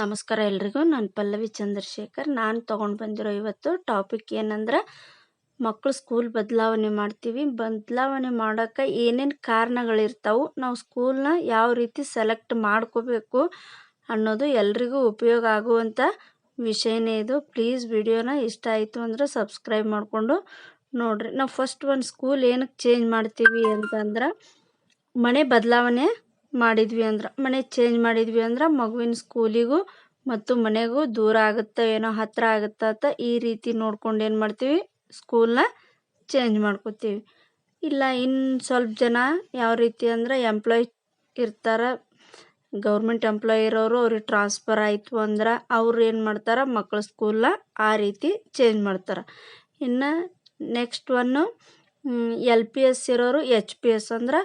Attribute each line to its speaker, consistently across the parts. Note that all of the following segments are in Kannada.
Speaker 1: ನಮಸ್ಕಾರ ಎಲ್ರಿಗೂ. ನಾನು ಪಲ್ಲವಿ ಚಂದ್ರಶೇಖರ್. ನಾನು ತೊಗೊಂಡು ಬಂದಿರೋ ಇವತ್ತು ಟಾಪಿಕ್ ಏನಂದ್ರೆ ಮಕ್ಕಳು ಸ್ಕೂಲ್ ಬದಲಾವಣೆ ಮಾಡ್ತೀವಿ. ಬದಲಾವಣೆ ಮಾಡೋಕ್ಕೆ ಏನೇನು ಕಾರಣಗಳಿರ್ತಾವೆ, ನಾವು ಸ್ಕೂಲ್ನ ಯಾವ ರೀತಿ ಸೆಲೆಕ್ಟ್ ಮಾಡ್ಕೋಬೇಕು ಅನ್ನೋದು ಎಲ್ರಿಗೂ ಉಪಯೋಗ ಆಗುವಂಥ ವಿಷಯನೇ ಇದು. ಪ್ಲೀಸ್ ವಿಡಿಯೋನ ಇಷ್ಟ ಆಯಿತು ಅಂದರೆ ಸಬ್ಸ್ಕ್ರೈಬ್ ಮಾಡಿಕೊಂಡು ನೋಡಿರಿ. ನಾವು ಫಸ್ಟ್ ಒಂದು ಸ್ಕೂಲ್ ಏನಕ್ಕೆ ಚೇಂಜ್ ಮಾಡ್ತೀವಿ ಅಂತಂದ್ರೆ, ಮನೆ ಬದಲಾವಣೆ ಮಾಡಿದ್ವಿ ಅಂದ್ರೆ, ಮನೆ ಚೇಂಜ್ ಮಾಡಿದ್ವಿ ಅಂದ್ರೆ ಮಗುವಿನ ಸ್ಕೂಲಿಗೂ ಮತ್ತು ಮನೆಗೂ ದೂರ ಆಗುತ್ತೆ, ಏನೋ ಹತ್ತಿರ ಆಗುತ್ತೆ ಅಂತ ಈ ರೀತಿ ನೋಡ್ಕೊಂಡು ಏನು ಮಾಡ್ತೀವಿ ಸ್ಕೂಲ್ನ ಚೇಂಜ್ ಮಾಡ್ಕೋತೀವಿ. ಇಲ್ಲ ಇನ್ನು ಸ್ವಲ್ಪ ಜನ ಯಾವ ರೀತಿ ಅಂದ್ರೆ ಎಂಪ್ಲಾಯ್ ಇರ್ತಾರೆ ಗೌರ್ಮೆಂಟ್ ಎಂಪ್ಲಾಯ್ ಇರೋರು ಅವ್ರಿಗೆ ಟ್ರಾನ್ಸ್ಫರ್ ಆಯಿತು ಅಂದ್ರೆ ಅವ್ರು ಏನು ಮಾಡ್ತಾರೆ ಮಕ್ಕಳ ಸ್ಕೂಲ್ನ ಆ ರೀತಿ ಚೇಂಜ್ ಮಾಡ್ತಾರೆ. ಇನ್ನು next one L P S ಇರೋರು ಎಚ್ ಪಿ ಎಸ್ ಅಂದ್ರೆ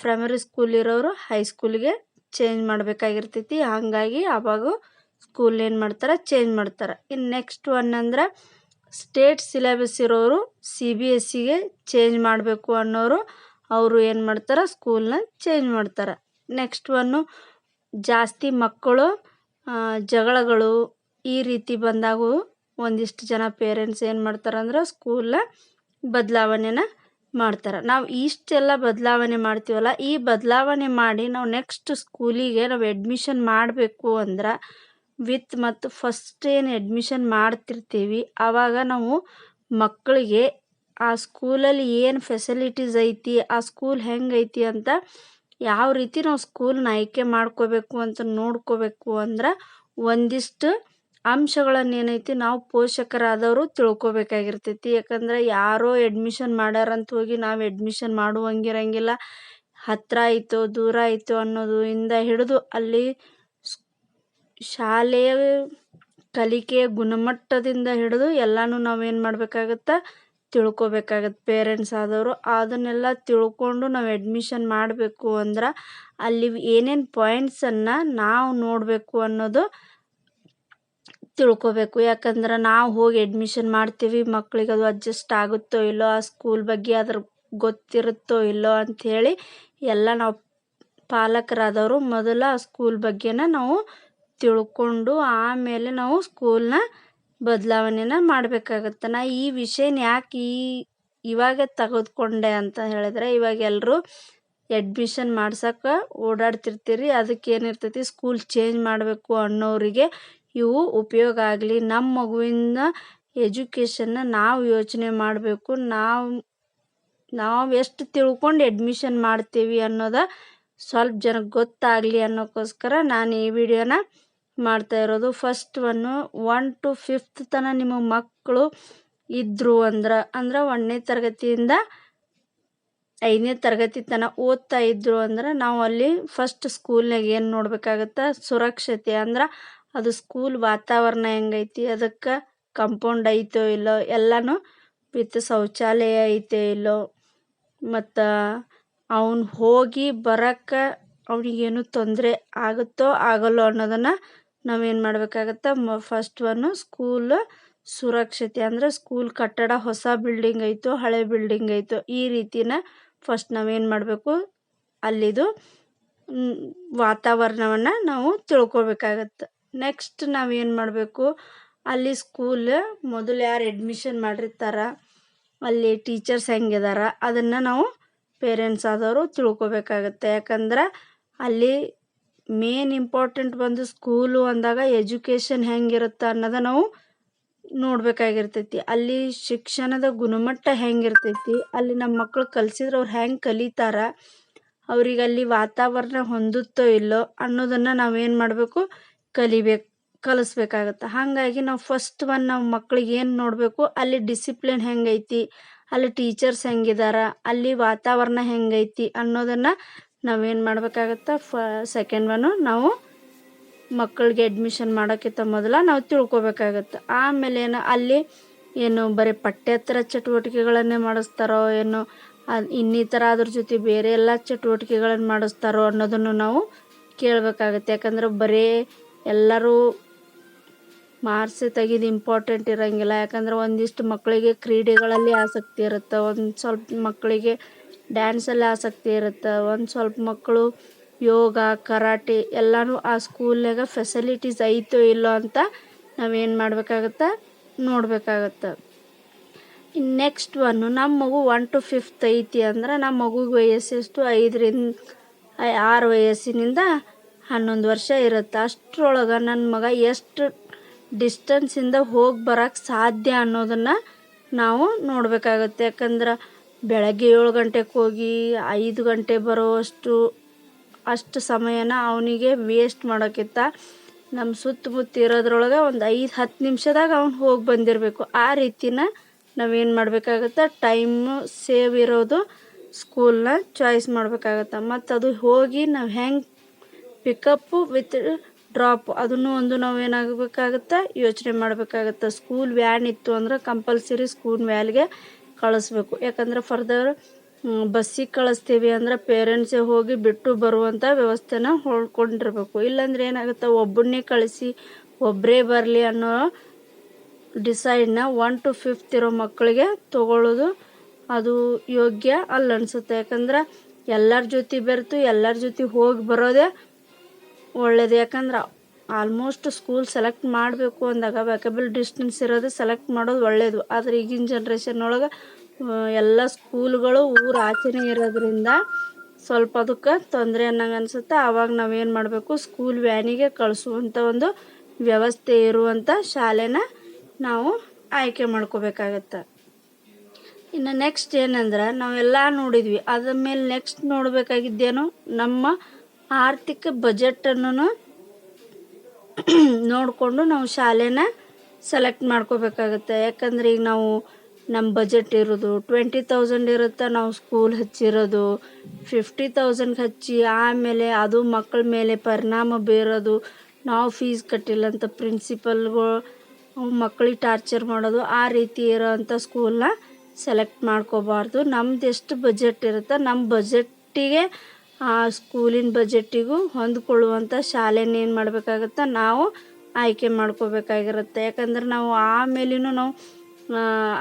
Speaker 1: ಪ್ರೈಮರಿ ಸ್ಕೂಲ್ ಇರೋರು ಹೈಸ್ಕೂಲಿಗೆ ಚೇಂಜ್ ಮಾಡಬೇಕಾಗಿರ್ತೈತಿ. ಹಾಗಾಗಿ ಆವಾಗ ಸ್ಕೂಲ್ ಏನು ಮಾಡ್ತಾರೆ ಚೇಂಜ್ ಮಾಡ್ತಾರೆ. ಇನ್ನು ನೆಕ್ಸ್ಟ್ ಒನ್ ಅಂದ್ರೆ ಸ್ಟೇಟ್ ಸಿಲೆಬಸ್ ಇರೋರು ಸಿ ಬಿ ಎಸ್ ಸಿಗೆ ಚೇಂಜ್ ಮಾಡಬೇಕು ಅನ್ನೋರು ಅವರು ಏನು ಮಾಡ್ತಾರೆ ಸ್ಕೂಲ್ನ ಚೇಂಜ್ ಮಾಡ್ತಾರೆ. ನೆಕ್ಸ್ಟ್ ಒನ್ನು ಜಾಸ್ತಿ ಮಕ್ಕಳು ಜಗಳಗಳು ಈ ರೀತಿ ಬಂದಾಗೂ ಒಂದಿಷ್ಟು ಜನ ಪೇರೆಂಟ್ಸ್ ಏನು ಮಾಡ್ತಾರೆ ಅಂದ್ರೆ ಸ್ಕೂಲ್ನ ಬದಲಾವಣೆನ ಮಾಡ್ತಾರೆ. ನಾವು ಇಷ್ಟೆಲ್ಲ ಬದಲಾವಣೆ ಮಾಡ್ತೀವಲ್ಲ, ಈ ಬದಲಾವಣೆ ಮಾಡಿ ನಾವು ನೆಕ್ಸ್ಟ್ ಸ್ಕೂಲಿಗೆ ನಾವು ಎಡ್ಮಿಷನ್ ಮಾಡಬೇಕು ಅಂದ್ರೆ ವಿತ್ ಮತ್ತು ಫಸ್ಟ್ ಏನು ಎಡ್ಮಿಷನ್ ಮಾಡ್ತಿರ್ತೀವಿ ಆವಾಗ ನಾವು ಮಕ್ಕಳಿಗೆ ಆ ಸ್ಕೂಲಲ್ಲಿ ಏನು ಫೆಸಿಲಿಟೀಸ್ ಐತಿ, ಆ ಸ್ಕೂಲ್ ಹೆಂಗೈತಿ ಅಂತ ಯಾವ ರೀತಿ ನಾವು ಸ್ಕೂಲ್ನ ಆಯ್ಕೆ ಮಾಡ್ಕೋಬೇಕು ಅಂತ ನೋಡ್ಕೋಬೇಕು ಅಂದ್ರೆ ಒಂದಿಷ್ಟು ಅಂಶಗಳನ್ನು ಏನೈತಿ ನಾವು ಪೋಷಕರಾದವರು ತಿಳ್ಕೊಬೇಕಾಗಿರ್ತೈತಿ. ಯಾಕಂದ್ರೆ ಯಾರೋ ಎಡ್ಮಿಷನ್ ಮಾಡ್ಯಾರಂತ ಹೋಗಿ ನಾವು ಎಡ್ಮಿಷನ್ ಮಾಡುವಂಗಿರಂಗಿಲ್ಲ. ಹತ್ತಿರ ಆಯಿತು, ದೂರ ಆಯಿತು ಅನ್ನೋದು ಇಂದ ಹಿಡಿದು ಅಲ್ಲಿ ಶಾಲೆಯ ಕಲಿಕೆಯ ಗುಣಮಟ್ಟದಿಂದ ಹಿಡಿದು ಎಲ್ಲನೂ ನಾವೇನು ಮಾಡಬೇಕಾಗತ್ತೆ ತಿಳ್ಕೊಬೇಕಾಗತ್ತೆ ಪೇರೆಂಟ್ಸ್ ಆದವರು. ಅದನ್ನೆಲ್ಲ ತಿಳ್ಕೊಂಡು ನಾವು ಎಡ್ಮಿಷನ್ ಮಾಡಬೇಕು ಅಂದ್ರೆ ಅಲ್ಲಿ ಏನೇನು ಪಾಯಿಂಟ್ಸನ್ನು ನಾವು ನೋಡಬೇಕು ಅನ್ನೋದು ತಿಳ್ಕೊಬೇಕು. ಯಾಕಂದ್ರೆ ನಾವು ಹೋಗಿ ಅಡ್ಮಿಷನ್ ಮಾಡ್ತೀವಿ, ಮಕ್ಳಿಗೆ ಅದು ಅಡ್ಜಸ್ಟ್ ಆಗುತ್ತೋ ಇಲ್ಲೋ, ಆ ಸ್ಕೂಲ್ ಬಗ್ಗೆ ಅದ್ರ ಗೊತ್ತಿರುತ್ತೋ ಇಲ್ಲೋ ಅಂಥೇಳಿ ಎಲ್ಲ ನಾವು ಪಾಲಕರಾದವರು ಮೊದಲು ಆ ಸ್ಕೂಲ್ ಬಗ್ಗೆನ ನಾವು ತಿಳ್ಕೊಂಡು ಆಮೇಲೆ ನಾವು ಸ್ಕೂಲ್ನ ಬದಲಾವಣೆನ ಮಾಡಬೇಕಾಗತ್ತೆ. ನಾ ಈ ವಿಷಯನ ಯಾಕೆ ಈ ಇವಾಗ ತೆಗೆದುಕೊಂಡೆ ಅಂತ ಹೇಳಿದ್ರೆ, ಇವಾಗ ಎಲ್ಲರೂ ಎಡ್ಮಿಷನ್ ಮಾಡ್ಸಕ್ಕೆ ಓಡಾಡ್ತಿರ್ತೀರಿ ಅದಕ್ಕೆ ಏನಿರ್ತೈತಿ ಸ್ಕೂಲ್ ಚೇಂಜ್ ಮಾಡಬೇಕು ಅನ್ನೋರಿಗೆ ಇವು ಉಪಯೋಗ ಆಗಲಿ. ನಮ್ಮ ಮಗುವಿನ ಎಜುಕೇಷನ್ನ ನಾವು ಯೋಚನೆ ಮಾಡಬೇಕು. ನಾವು ನಾವು ಎಷ್ಟು ತಿಳ್ಕೊಂಡು ಎಡ್ಮಿಷನ್ ಮಾಡ್ತೀವಿ ಅನ್ನೋದು ಸ್ವಲ್ಪ ಜನಕ್ಕೆ ಗೊತ್ತಾಗಲಿ ಅನ್ನೋಕ್ಕೋಸ್ಕರ ನಾನು ಈ ವಿಡಿಯೋನ ಮಾಡ್ತಾ ಇರೋದು. First one one to fifth ತನಕ ನಿಮ್ಮ ಮಕ್ಕಳು ಇದ್ದರು ಅಂದ್ರೆ ಅಂದ್ರೆ ಒಂದನೇ ತರಗತಿಯಿಂದ ಐದನೇ ತರಗತಿ ತನಕ ಓದ್ತಾ ಇದ್ದರು ಅಂದ್ರೆ ನಾವು ಅಲ್ಲಿ ಫಸ್ಟ್ ಸ್ಕೂಲ್ನಾಗ ಏನು ನೋಡ್ಬೇಕಾಗತ್ತೆ? ಸುರಕ್ಷತೆ ಅಂದ್ರೆ ಅದು ಸ್ಕೂಲ್ ವಾತಾವರಣ ಹೆಂಗೈತಿ, ಅದಕ್ಕೆ ಕಂಪೌಂಡ್ ಐತೋ ಇಲ್ಲೋ, ಎಲ್ಲನೂ ವಿತ್ ಶೌಚಾಲಯ ಐತೋ ಇಲ್ಲೋ. ಮತ್ತು ಅವ್ನು ಹೋಗಿ ಬರಕ್ಕೆ ಅವನಿಗೇನು ತೊಂದರೆ ಆಗುತ್ತೋ ಆಗಲ್ಲೋ ಅನ್ನೋದನ್ನು ನಾವೇನು ಮಾಡಬೇಕಾಗತ್ತೆ, ಮ ಫಸ್ಟ್ ಒನ್ನು ಸ್ಕೂಲ್ ಸುರಕ್ಷತೆ. ಅಂದರೆ ಸ್ಕೂಲ್ ಕಟ್ಟಡ ಹೊಸ ಬಿಲ್ಡಿಂಗ್ ಐತೋ, ಹಳೆ ಬಿಲ್ಡಿಂಗ್ ಐತೋ, ಈ ರೀತಿನ ಫಸ್ಟ್ ನಾವೇನು ಮಾಡಬೇಕು, ಅಲ್ಲಿದು ವಾತಾವರಣವನ್ನು ನಾವು ತಿಳ್ಕೊಬೇಕಾಗತ್ತೆ. ನೆಕ್ಸ್ಟ್ ನಾವು ಏನು ಮಾಡಬೇಕು? ಅಲ್ಲಿ ಸ್ಕೂಲ್ ಮೊದಲು ಯಾರು ಎಡ್ಮಿಷನ್ ಮಾಡಿರ್ತಾರ, ಅಲ್ಲಿ ಟೀಚರ್ಸ್ ಹೆಂಗಿದಾರ, ಅದನ್ನು ನಾವು ಪೇರೆಂಟ್ಸ್ ಆದವರು ತಿಳ್ಕೊಬೇಕಾಗತ್ತೆ. ಯಾಕಂದ್ರೆ ಅಲ್ಲಿ ಮೇನ್ ಇಂಪಾರ್ಟೆಂಟ್ ಬಂದು ಸ್ಕೂಲು ಅಂದಾಗ ಎಜುಕೇಷನ್ ಹೆಂಗಿರುತ್ತೆ ಅನ್ನೋದ ನಾವು ನೋಡಬೇಕಾಗಿರ್ತೈತಿ. ಅಲ್ಲಿ ಶಿಕ್ಷಣದ ಗುಣಮಟ್ಟ ಹೆಂಗಿರ್ತೈತಿ, ಅಲ್ಲಿ ನಮ್ಮ ಮಕ್ಕಳು ಕಲಿಸಿದ್ರೆ ಅವ್ರು ಹೆಂಗೆ ಕಲಿತಾರ, ಅವ್ರಿಗೆ ಅಲ್ಲಿ ವಾತಾವರಣ ಹೊಂದುತ್ತೋ ಇಲ್ಲೋ ಅನ್ನೋದನ್ನು ನಾವೇನು ಮಾಡಬೇಕು? ಕಲಿಬೇಕು, ಕಲಿಸ್ಬೇಕಾಗತ್ತೆ. ಹಾಗಾಗಿ ನಾವು ಫಸ್ಟ್ ಒನ್ ನಾವು ಮಕ್ಳಿಗೆ ಏನು ನೋಡಬೇಕು, ಅಲ್ಲಿ ಡಿಸಿಪ್ಲಿನ್ ಹೆಂಗೈತಿ, ಅಲ್ಲಿ ಟೀಚರ್ಸ್ ಹೆಂಗಿದಾರ, ಅಲ್ಲಿ ವಾತಾವರಣ ಹೆಂಗೈತಿ ಅನ್ನೋದನ್ನು ನಾವೇನು ಮಾಡಬೇಕಾಗತ್ತೆ ಫ ಸೆಕೆಂಡ್ ಒನ್ನು ನಾವು ಮಕ್ಕಳಿಗೆ ಅಡ್ಮಿಷನ್ ಮಾಡೋಕ್ಕಿಂತ ಮೊದಲು ನಾವು ತಿಳ್ಕೊಬೇಕಾಗತ್ತೆ. ಆಮೇಲೆ ಏನು ಅಲ್ಲಿ ಏನು ಬರೀ ಪಠ್ಯೇತರ ಚಟುವಟಿಕೆಗಳನ್ನೇ ಮಾಡಿಸ್ತಾರೋ ಏನು ಇನ್ನಿತರ ಅದ್ರ ಜೊತೆ ಬೇರೆ ಎಲ್ಲ ಚಟುವಟಿಕೆಗಳನ್ನು ಮಾಡಿಸ್ತಾರೋ ಅನ್ನೋದನ್ನು ನಾವು ಕೇಳಬೇಕಾಗತ್ತೆ. ಯಾಕಂದ್ರೆ ಬರೀ ಎಲ್ಲರೂ ಮಾರ್ಕ್ಸ್ ತೆಗೆದು ಇಂಪಾರ್ಟೆಂಟ್ ಇರೋಂಗಿಲ್ಲ. ಯಾಕಂದ್ರೆ ಒಂದಿಷ್ಟು ಮಕ್ಕಳಿಗೆ ಕ್ರೀಡೆಗಳಲ್ಲಿ ಆಸಕ್ತಿ ಇರುತ್ತೆ. ಒಂದು ಸ್ವಲ್ಪ ಮಕ್ಕಳಿಗೆ ಡ್ಯಾನ್ಸಲ್ಲಿ ಆಸಕ್ತಿ ಇರುತ್ತೆ. ಒಂದು ಸ್ವಲ್ಪ ಮಕ್ಕಳು ಯೋಗ, ಕರಾಟೆ ಎಲ್ಲನೂ ಆ ಸ್ಕೂಲ್ನಾಗ ಫೆಸಿಲಿಟೀಸ್ ಐತೋ ಇಲ್ಲೋ ಅಂತ ನಾವೇನು ಮಾಡಬೇಕಾಗತ್ತೆ? ನೋಡಬೇಕಾಗತ್ತೆ. ಇನ್ನು ನೆಕ್ಸ್ಟ್ ಒನ್ನು ನಮ್ಮ ಮಗು ಒನ್ ಟು ಫಿಫ್ತ್ ಐತಿ ಅಂದ್ರೆ ನಮ್ಮ ಮಗುಗೆ ವಯಸ್ಸು ಎಷ್ಟು? ಐದರಿಂದ, ಆರು ವಯಸ್ಸಿನಿಂದ ಹನ್ನೊಂದು ವರ್ಷ ಇರುತ್ತೆ. ಅಷ್ಟರೊಳಗೆ ನನ್ನ ಮಗ ಎಷ್ಟು ಡಿಸ್ಟೆನ್ಸಿಂದ ಹೋಗಿ ಬರೋಕ್ಕೆ ಸಾಧ್ಯ ಅನ್ನೋದನ್ನು ನಾವು ನೋಡಬೇಕಾಗತ್ತೆ. ಯಾಕಂದ್ರೆ ಬೆಳಗ್ಗೆ ಏಳು ಗಂಟೆಗೆ ಹೋಗಿ ಐದು ಗಂಟೆ ಬರೋವಷ್ಟು, ಅಷ್ಟು ಸಮಯನ ಅವನಿಗೆ ವೇಸ್ಟ್ ಮಾಡೋಕ್ಕಿಂತ ನಮ್ಮ ಸುತ್ತಮುತ್ತ ಇರೋದ್ರೊಳಗೆ ಒಂದು ಐದು, ಹತ್ತು ನಿಮಿಷದಾಗ ಅವ್ನು ಹೋಗಿ ಬಂದಿರಬೇಕು. ಆ ರೀತಿನ ನಾವೇನು ಮಾಡಬೇಕಾಗತ್ತೆ ಟೈಮು ಸೇವ್ ಇರೋದು ಸ್ಕೂಲ್ನ ಚಾಯ್ಸ್ ಮಾಡಬೇಕಾಗತ್ತೆ. ಮತ್ತು ಅದು ಹೋಗಿ ನಾವು ಹೆಂಗೆ ಪಿಕಪ್ಪು ವಿತ್ ಡ್ರಾಪ್ ಅದನ್ನು ಒಂದು ನಾವು ಏನಾಗಬೇಕಾಗತ್ತೆ? ಯೋಚನೆ ಮಾಡಬೇಕಾಗತ್ತೆ. ಸ್ಕೂಲ್ ವ್ಯಾನ್ ಇತ್ತು ಅಂದ್ರೆ ಕಂಪಲ್ಸರಿ ಸ್ಕೂಲ್ ವ್ಯಾನ್ಗೆ ಕಳಿಸ್ಬೇಕು. ಯಾಕಂದ್ರೆ ಫರ್ದರ್ ಬಸ್ಸಿಗೆ ಕಳಿಸ್ತೀವಿ ಅಂದ್ರೆ ಪೇರೆಂಟ್ಸೇ ಹೋಗಿ ಬಿಟ್ಟು ಬರುವಂಥ ವ್ಯವಸ್ಥೆನ ಹೊಳ್ಕೊಂಡಿರ್ಬೇಕು. ಇಲ್ಲಾಂದ್ರೆ ಏನಾಗುತ್ತೆ? ಒಬ್ಬನ್ನೇ ಕಳಿಸಿ ಒಬ್ಬರೇ ಬರಲಿ ಅನ್ನೋ ಡಿಸೈಡ್ನ ಒನ್ ಟು ಫಿಫ್ತ್ ಇರೋ ಮಕ್ಕಳಿಗೆ ತಗೊಳ್ಳೋದು ಅದು ಯೋಗ್ಯ ಅಲ್ಲ ಅನಿಸುತ್ತೆ. ಯಾಕಂದ್ರೆ ಎಲ್ಲರ ಜೊತೆ ಬೆರೆತು, ಎಲ್ಲರ ಜೊತೆ ಹೋಗಿ ಬರೋದೇ ಒಳ್ಳೇದು. ಯಾಕಂದ್ರೆ ಆಲ್ಮೋಸ್ಟ್ ಸ್ಕೂಲ್ ಸೆಲೆಕ್ಟ್ ಮಾಡಬೇಕು ಅಂದಾಗ ವ್ಯಾಕಬಲ್ ಡಿಸ್ಟೆನ್ಸ್ ಇರೋದು ಸೆಲೆಕ್ಟ್ ಮಾಡೋದು ಒಳ್ಳೆಯದು ಆದರೆ ಈಗಿನ ಜನ್ರೇಷನ್ ಒಳಗೆ ಎಲ್ಲ ಸ್ಕೂಲ್ಗಳು ಊರ ಆಚೆನೇ ಇರೋದ್ರಿಂದ ಸ್ವಲ್ಪ ಅದಕ್ಕೆ ತೊಂದರೆ ಅನ್ನಂಗೆ ಅನಿಸುತ್ತೆ. ಆವಾಗ ನಾವೇನು ಮಾಡಬೇಕು ಸ್ಕೂಲ್ ವ್ಯಾನಿಗೆ ಕಳಿಸುವಂಥ ಒಂದು ವ್ಯವಸ್ಥೆ ಇರುವಂಥ ಶಾಲೆನ ನಾವು ಆಯ್ಕೆ ಮಾಡ್ಕೋಬೇಕಾಗತ್ತೆ. ಇನ್ನು ನೆಕ್ಸ್ಟ್ ಏನಂದ್ರೆ, ನಾವೆಲ್ಲ ನೋಡಿದ್ವಿ. ಅದ್ರ ಮೇಲೆ ನೆಕ್ಸ್ಟ್ ನೋಡಬೇಕಾಗಿದ್ದೇನು, ನಮ್ಮ ಆರ್ಥಿಕ ಬಜೆಟನ್ನು ನೋಡಿಕೊಂಡು ನಾವು ಶಾಲೆನ ಸೆಲೆಕ್ಟ್ ಮಾಡ್ಕೋಬೇಕಾಗತ್ತೆ. ಯಾಕಂದ್ರೆ ಈಗ ನಾವು ನಮ್ಮ ಬಜೆಟ್ ಇರೋದು ಟ್ವೆಂಟಿ ತೌಸಂಡ್ ಇರುತ್ತೆ ನಾವು ಸ್ಕೂಲ್ ಹಚ್ಚಿರೋದು ಫಿಫ್ಟಿ ತೌಸಂಡ್ಗೆ ಹಚ್ಚಿ ಆಮೇಲೆ ಅದು ಮಕ್ಕಳ ಮೇಲೆ ಪರಿಣಾಮ ಬೀರೋದು, ನಾವು ಫೀಸ್ ಕಟ್ಟಿಲ್ಲ ಅಂತ ಪ್ರಿನ್ಸಿಪಲ್ಗಳು ಮಕ್ಕಳಿಗೆ ಟಾರ್ಚರ್ ಮಾಡೋದು, ಆ ರೀತಿ ಇರೋವಂಥ ಸ್ಕೂಲನ್ನ ಸೆಲೆಕ್ಟ್ ಮಾಡ್ಕೋಬಾರ್ದು. ನಮ್ದು ಎಷ್ಟು ಬಜೆಟ್ ಇರುತ್ತೆ ನಮ್ಮ ಬಜೆಟ್ಟಿಗೆ ಆ ಸ್ಕೂಲಿನ ಬಜೆಟ್ಟಿಗೂ ಹೊಂದ್ಕೊಳ್ಳುವಂಥ ಶಾಲೆನ ಏನು ಮಾಡಬೇಕಾಗತ್ತೆ ನಾವು ಆಯ್ಕೆ ಮಾಡ್ಕೋಬೇಕಾಗಿರುತ್ತೆ. ಯಾಕಂದ್ರೆ ನಾವು ಆಮೇಲಿನೂ ನಾವು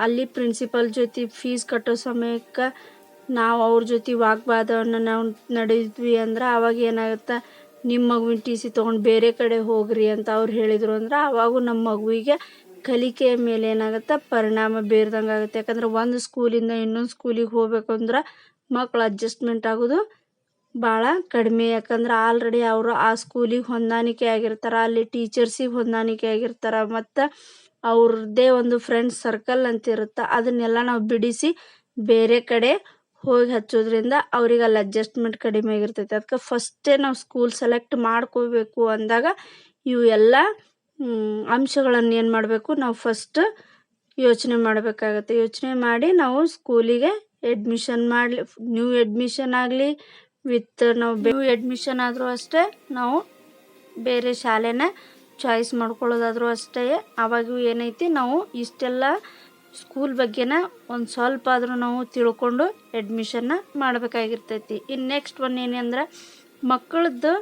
Speaker 1: ಅಲ್ಲಿ ಪ್ರಿನ್ಸಿಪಲ್ ಜೊತೆ ಫೀಸ್ ಕಟ್ಟೋ ಸಮಯಕ್ಕೆ ನಾವು ಅವ್ರ ಜೊತೆ ವಾಗ್ವಾದವನ್ನು ನಾವು ನಡೆದ್ವಿ ಅಂದ್ರೆ ಆವಾಗ ಏನಾಗುತ್ತೆ ನಿಮ್ಮ ಮಗುವಿನ ಟಿ ಸಿ ತೊಗೊಂಡು ಬೇರೆ ಕಡೆ ಹೋಗ್ರಿ ಅಂತ ಅವ್ರು ಹೇಳಿದರು ಅಂದ್ರೆ ಆವಾಗ ನಮ್ಮ ಮಗುವಿಗೆ ಕಲಿಕೆಯ ಮೇಲೆ ಏನಾಗುತ್ತೆ ಪರಿಣಾಮ ಬೀರ್ದಂಗೆ ಆಗುತ್ತೆ ಯಾಕಂದ್ರೆ ಒಂದು ಸ್ಕೂಲಿಂದ ಇನ್ನೊಂದು ಸ್ಕೂಲಿಗೆ ಹೋಗ್ಬೇಕಂದ್ರೆ ಮಕ್ಳು ಅಡ್ಜಸ್ಟ್ಮೆಂಟ್ ಆಗೋದು ಭಾಳ ಕಡಿಮೆ. ಯಾಕಂದ್ರೆ ಆಲ್ರೆಡಿ ಅವರು ಆ ಸ್ಕೂಲಿಗೆ ಹೊಂದಾಣಿಕೆ ಆಗಿರ್ತಾರೆ, ಅಲ್ಲಿ ಟೀಚರ್ಸಿಗೆ ಹೊಂದಾಣಿಕೆ ಆಗಿರ್ತಾರೆ, ಮತ್ತು ಅವ್ರದ್ದೇ ಒಂದು ಫ್ರೆಂಡ್ಸ್ ಸರ್ಕಲ್ ಅಂತ ಇರುತ್ತೆ, ಅದನ್ನೆಲ್ಲ ನಾವು ಬಿಡಿಸಿ ಬೇರೆ ಕಡೆ ಹೋಗಿ ಹಚ್ಚೋದ್ರಿಂದ ಅವ್ರಿಗೆ ಅಲ್ಲಿ ಅಡ್ಜಸ್ಟ್ಮೆಂಟ್ ಕಡಿಮೆ ಆಗಿರ್ತೈತೆ. ಅದಕ್ಕೆ ಫಸ್ಟೇ ನಾವು ಸ್ಕೂಲ್ ಸೆಲೆಕ್ಟ್ ಮಾಡ್ಕೋಬೇಕು ಅಂದಾಗ ಇವು ಎಲ್ಲ ಅಂಶಗಳನ್ನು ಏನು ಮಾಡಬೇಕು, ನಾವು ಫಸ್ಟ್ ಯೋಚನೆ ಮಾಡಬೇಕಾಗತ್ತೆ. ಯೋಚನೆ ಮಾಡಿ ನಾವು ಸ್ಕೂಲಿಗೆ ಎಡ್ಮಿಷನ್ ಮಾಡಲಿ ನ್ಯೂ ಎಡ್ಮಿಷನ್ ಆಗಲಿ ವಿತ್ ನಾವು ಅಡ್ಮಿಷನ್ ಆದರೂ ಅಷ್ಟೇ ನಾವು ಬೇರೆ ಶಾಲೆನ ಚಾಯ್ಸ್ ಮಾಡ್ಕೊಳ್ಳೋದಾದರೂ ಅಷ್ಟೇ. ಆವಾಗೂ ಏನೈತಿ ನಾವು ಇಷ್ಟೆಲ್ಲ ಸ್ಕೂಲ್ ಬಗ್ಗೆನ ಒಂದು ಸ್ವಲ್ಪ ಆದರೂ ನಾವು ತಿಳ್ಕೊಂಡು ಅಡ್ಮಿಷನ್ನ ಮಾಡಬೇಕಾಗಿರ್ತೈತಿ. ಇನ್ನು ನೆಕ್ಸ್ಟ್ ಒನ್ ಏನಂದ್ರೆ ಮಕ್ಕಳದ್ದು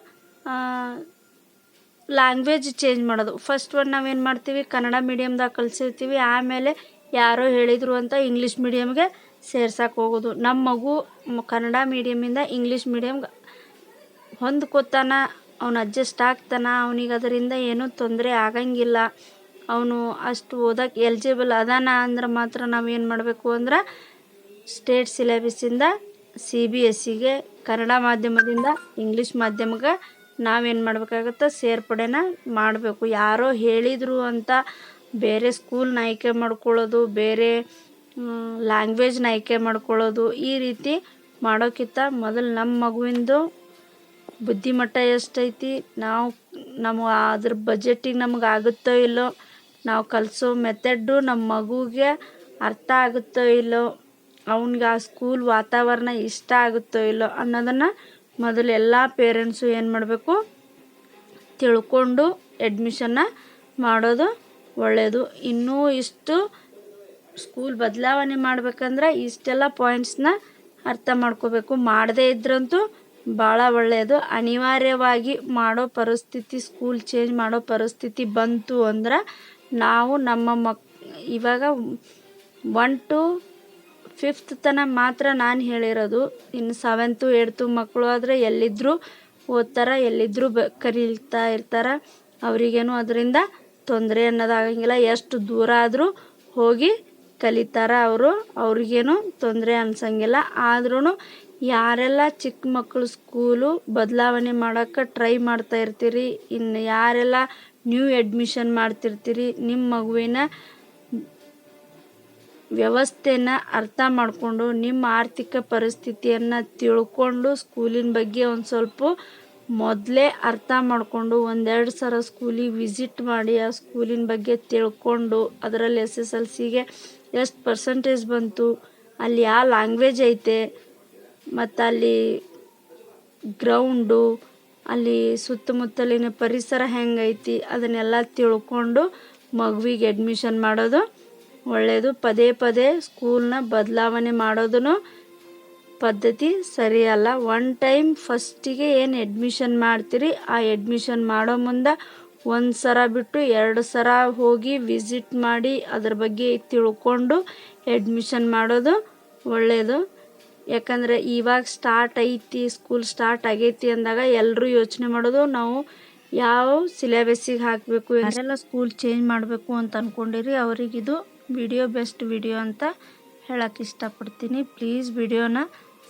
Speaker 1: ಲ್ಯಾಂಗ್ವೇಜ್ ಚೇಂಜ್ ಮಾಡೋದು. ಫಸ್ಟ್ ಒನ್ ನಾವೇನು ಮಾಡ್ತೀವಿ? ಕನ್ನಡ ಮೀಡಿಯಮ್ದಾಗ ಕಲಿಸಿರ್ತೀವಿ. ಆಮೇಲೆ ಯಾರೋ ಹೇಳಿದರು ಅಂತ ಇಂಗ್ಲೀಷ್ ಮೀಡಿಯಮ್ಗೆ ಸೇರ್ಸಕ್ಕೆ ಹೋಗೋದು. ನಮ್ಮ ಮಗು ಕನ್ನಡ ಮೀಡಿಯಮ್ಮಿಂದ ಇಂಗ್ಲೀಷ್ ಮೀಡಿಯಮ್ಗೆ ಹೊಂದ್ಕೊತಾನ, ಅವ್ನು ಅಡ್ಜಸ್ಟ್ ಆಗ್ತಾನ, ಅವ್ನಿಗೆ ಅದರಿಂದ ಏನೂ ತೊಂದರೆ ಆಗಂಗಿಲ್ಲ. ಅವನು ಅಷ್ಟು ಓದಕ್ಕೆ ಎಲಿಜಿಬಲ್ ಅದಾನ ಅಂದ್ರೆ ಮಾತ್ರ ನಾವೇನು ಮಾಡಬೇಕು ಅಂದ್ರೆ ಸ್ಟೇಟ್ ಸಿಲೆಬಸ್ಸಿಂದ ಸಿ ಬಿ ಎಸ್ ಸಿಗೆ ಕನ್ನಡ ಮಾಧ್ಯಮದಿಂದ ಇಂಗ್ಲೀಷ್ ಮಾಧ್ಯಮಕ್ಕೆ ನಾವೇನು ಮಾಡಬೇಕಾಗತ್ತೆ ಸೇರ್ಪಡೆನ ಮಾಡಬೇಕು. ಯಾರೋ ಹೇಳಿದರು ಅಂತ ಬೇರೆ ಸ್ಕೂಲ್ನ ಆಯ್ಕೆ ಮಾಡ್ಕೊಳ್ಳೋದು, ಬೇರೆ ಲ್ಯಾಂಗ್ವೇಜ್ನ ಆಯ್ಕೆ ಮಾಡ್ಕೊಳ್ಳೋದು ಈ ರೀತಿ ಮಾಡೋಕ್ಕಿಂತ ಮೊದಲು ನಮ್ಮ ಮಗುವಿಂದು ಬುದ್ಧಿಮಟ್ಟ ಎಷ್ಟೈತಿ, ನಾವು ನಮಗೆ ಅದ್ರ ಬಜೆಟಿಗೆ ನಮ್ಗೆ ಆಗುತ್ತೋ ಇಲ್ಲೋ, ನಾವು ಕಲಿಸೋ ಮೆಥಡ್ಡು ನಮ್ಮ ಮಗುಗೆ ಅರ್ಥ ಆಗುತ್ತೋ ಇಲ್ಲೋ, ಅವನಿಗೆ ಆ ಸ್ಕೂಲ್ ವಾತಾವರಣ ಇಷ್ಟ ಆಗುತ್ತೋ ಇಲ್ಲೋ ಅನ್ನೋದನ್ನು ಮೊದಲು ಎಲ್ಲ ಪೇರೆಂಟ್ಸು ಏನು ಮಾಡಬೇಕು ತಿಳ್ಕೊಂಡು ಎಡ್ಮಿಷನ್ನ ಮಾಡೋದು ಒಳ್ಳೆಯದು ಇನ್ನೂ ಇಷ್ಟು ಸ್ಕೂಲ್ ಬದಲಾವಣೆ ಮಾಡ್ಬೇಕಂದ್ರೆ ಇಷ್ಟೆಲ್ಲ ಪಾಯಿಂಟ್ಸ್ನ ಅರ್ಥ ಮಾಡ್ಕೋಬೇಕು. ಮಾಡದೇ ಇದ್ರಂತೂ ಭಾಳ ಒಳ್ಳೆಯದು ಅನಿವಾರ್ಯವಾಗಿ ಮಾಡೋ ಪರಿಸ್ಥಿತಿ ಸ್ಕೂಲ್ ಚೇಂಜ್ ಮಾಡೋ ಪರಿಸ್ಥಿತಿ ಬಂತು ಅಂದ್ರೆ ನಾವು ನಮ್ಮ ಮಕ್, ಇವಾಗ ಒನ್ ಟು ಫಿಫ್ತ್ ತನಕ ಮಾತ್ರ ನಾನು ಹೇಳಿರೋದು. ಇನ್ನು ಸೆವೆಂತು ಏಯ್ತು ಮಕ್ಕಳು ಆದರೆ ಎಲ್ಲಿದ್ದರೂ ಓದ್ತಾರೆ ಎಲ್ಲಿದ್ದರೂ ಬ, ಕರೀತಾ ಇರ್ತಾರೆ. ಅವರಿಗೇನು ಅದರಿಂದ ತೊಂದರೆ ಅನ್ನೋದಾಗಂಗಿಲ್ಲ ಎಷ್ಟು ದೂರ ಆದರೂ ಹೋಗಿ ಕಲಿತಾರೆ ಅವರು. ಅವ್ರಿಗೇನು ತೊಂದರೆ ಅನ್ಸಂಗಿಲ್ಲ. ಆದ್ರೂ ಯಾರೆಲ್ಲ ಚಿಕ್ಕ ಮಕ್ಕಳು ಸ್ಕೂಲು ಬದಲಾವಣೆ ಮಾಡೋಕ್ಕೆ ಟ್ರೈ ಮಾಡ್ತಾ ಇರ್ತೀರಿ, ಇನ್ನು ಯಾರೆಲ್ಲ ನ್ಯೂ ಅಡ್ಮಿಷನ್ ಮಾಡ್ತಿರ್ತೀರಿ ನಿಮ್ಮ ಮಗುವಿನ ವ್ಯವಸ್ಥೆನ ಅರ್ಥ ಮಾಡಿಕೊಂಡು, ನಿಮ್ಮ ಆರ್ಥಿಕ ಪರಿಸ್ಥಿತಿಯನ್ನು ತಿಳ್ಕೊಂಡು ಸ್ಕೂಲಿನ ಬಗ್ಗೆ ಒಂದು ಸ್ವಲ್ಪ ಮೊದಲೇ ಅರ್ಥ ಮಾಡಿಕೊಂಡು ಒಂದೆರಡು ಸಲ ಸ್ಕೂಲಿಗೆ ವಿಸಿಟ್ ಮಾಡಿ ಆ ಸ್ಕೂಲಿನ ಬಗ್ಗೆ ತಿಳ್ಕೊಂಡು ಅದರಲ್ಲಿ ಎಸ್ ಎಸ್ ಎಲ್ ಸಿಗೆ ಎಷ್ಟು ಪರ್ಸಂಟೇಜ್ ಬಂತು, ಅಲ್ಲಿ ಯಾವ ಲ್ಯಾಂಗ್ವೇಜ್ ಐತೆ, ಮತ್ತು ಅಲ್ಲಿ ಗ್ರೌಂಡು ಅಲ್ಲಿ ಸುತ್ತಮುತ್ತಲಿನ ಪರಿಸರ ಹೆಂಗೈತಿ, ಅದನ್ನೆಲ್ಲ ತಿಳ್ಕೊಂಡು ಮಗುವಿಗೆ ಅಡ್ಮಿಷನ್ ಮಾಡೋದು ಒಳ್ಳೆಯದು ಪದೇ ಪದೇ ಸ್ಕೂಲ್ನ ಬದಲಾವಣೆ ಮಾಡೋದೂ ಪದ್ಧತಿ ಸರಿಯಲ್ಲ ಒನ್ ಟೈಮ್ ಫಸ್ಟಿಗೆ ಏನು ಅಡ್ಮಿಷನ್ ಮಾಡ್ತೀರಿ? ಆ ಅಡ್ಮಿಷನ್ ಮಾಡೋ ಮುಂದೆ ಒಂದು ಸರ ಬಿಟ್ಟು ಎರಡು ಸರ ಹೋಗಿ ವಿಸಿಟ್ ಮಾಡಿ ಅದ್ರ ಬಗ್ಗೆ ತಿಳ್ಕೊಂಡು ಅಡ್ಮಿಷನ್ ಮಾಡೋದು ಒಳ್ಳೆಯದು ಯಾಕಂದರೆ ಇವಾಗ ಸ್ಟಾರ್ಟ್ ಐತಿ ಸ್ಕೂಲ್ ಸ್ಟಾರ್ಟ್ ಆಗೈತಿ ಅಂದಾಗ ಎಲ್ಲರೂ ಯೋಚನೆ ಮಾಡೋದು ನಾವು ಯಾವ ಸಿಲೆಬಸ್ಸಿಗೆ ಹಾಕಬೇಕು, ಎಲ್ಲ ಸ್ಕೂಲ್ ಚೇಂಜ್ ಮಾಡಬೇಕು ಅಂತ ಅಂದ್ಕೊಂಡಿರಿ ಅವರಿಗಿದು ವಿಡಿಯೋ ಬೆಸ್ಟ್ ವಿಡಿಯೋ ಅಂತ ಹೇಳಕ್ಕೆ ಇಷ್ಟಪಡ್ತೀನಿ. ಪ್ಲೀಸ್ ವಿಡಿಯೋನ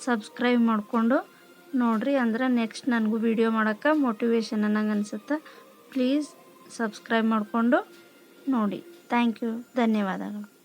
Speaker 1: ಸಬ್ಸ್ಕ್ರೈಬ್ ಮಾಡಿಕೊಂಡು ನೋಡಿರಿ ಅಂದ್ರೆ ನೆಕ್ಸ್ಟ್ ನನಗೂ ವಿಡಿಯೋ ಮಾಡೋಕ್ಕೆ ಮೋಟಿವೇಶನ್ ಅನ್ನಂಗೆ ಅನಿಸುತ್ತೆ. ಪ್ಲೀಸ್ ಸಬ್ಸ್ಕ್ರೈಬ್ ಮಾಡಿಕೊಂಡು ನೋಡಿ. ಥ್ಯಾಂಕ್ ಯು ಧನ್ಯವಾದಗಳು.